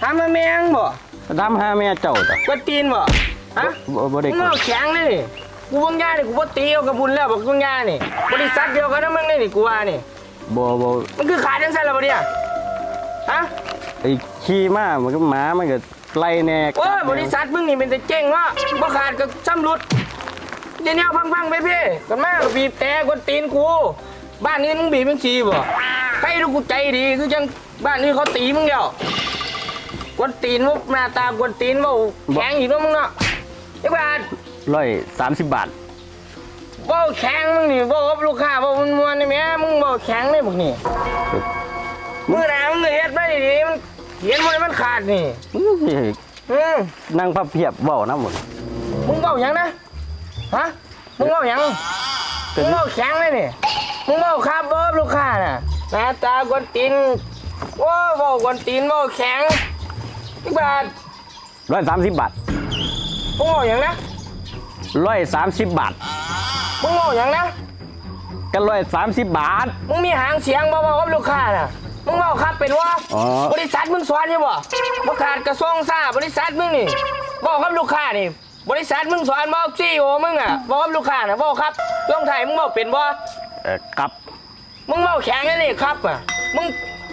ถามมาแมงบ่ดำหาแม่เจ้าจ้ะกวนตีนบ่ฮะบ่บ่ได้มึงเอาแข็งเลยนี่กูบังยานี่กูบ่ตีเอากับบุญแล้วบอกบังยานี่ บริษัทเดียวกันนะมึงนี่นี่กูว่านี่บ่บ่มันคือขาดจังซั่นล่ะบ่เนี่ยฮะไอ้ขี่มามันก็หมามันก็ไล่แน่โอ้ยบริษัทมึงนี่เป็นแต่เจ๊งเนาะบ่ขาดก็ซ้ำรุดเดี๋ยวนี้เอาพังๆไปพี่กันมาบีบแต่กวนตีนกูบ้านนี้มึงบีบมึงชีบ่ใครรู้กูใจดีคือจังบ้านนี้เขาตีมึงเดียว กวนตีนว่าหน้าตากวนตีนว่าแข็งอีกแล้วมึงเนาะไอ้บ้านร้อยสามสิบบาทว่าแข็งมึงนี่ว่ากับลูกค้าว่ามันมวนนี่แม่มึงว่าแข็งเลยพวกนี่มือหนามึงก็เฮ็ดไม่ดีๆมันเขียนมันมันขาดนี่มึงก็สิอืมนั่งพับเพียบเว้านะหมดมึงเบาหยังนะฮะมึงเบาหยังมึงเบาแข็งเลยนี่มึงเบาคาบเบิร์ลูกค้าน่ะหน้าตากวนตีนว้าเบากวนตีนเบาแข็ง อีกบาทร้อยสามสิบบาทมึงเบาหยังนะร้อยสามสิบบาทมึงเบาหยังนะก็ร้อยสามสิบบาท มึงมีหางเสียงบ่เบากับลูกค้าน่ะมึงเบาครับเป็นว่าอ๋อ บริษัทมึงสอนอยู่บ่บ่ขาดกระทรวงซ่าบริษัทมึงนี่บอกกับลูกค้านี่ บริษัทมึงสอนบอกซีโอมึงอะบอกกับลูกค้าน่ะบอกครับลงไทยมึงบอกเป็นบ่ เอ่อกับมึงเมาแข็งเลยนี่ครับอะ มึง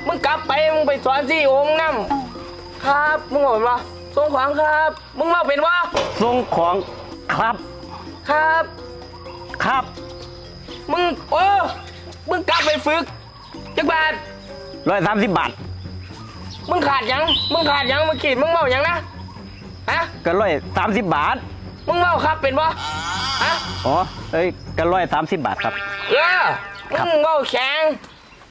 มึงกลับไป มึงไปสอนซีโอมึงนํ ครับมึงบอกเป็นบ่ส่งของครับ มึงเมาเป็นบ่ส่งของครับ ครับ ครับ มึงโอ้มึงกลับไปฝึกจักบาทร้อยสามสิบบาท มึงขาดหยัง มึงขาดหยังเมื่อกี้มึงเมาหยังนะฮะก็ร้อยสามสิบบาท มึงเมาครับเป็นบ่ฮะอ๋อเอ้ยก็ร้อยสามสิบบาทครับ เออมึงเบาแข็ง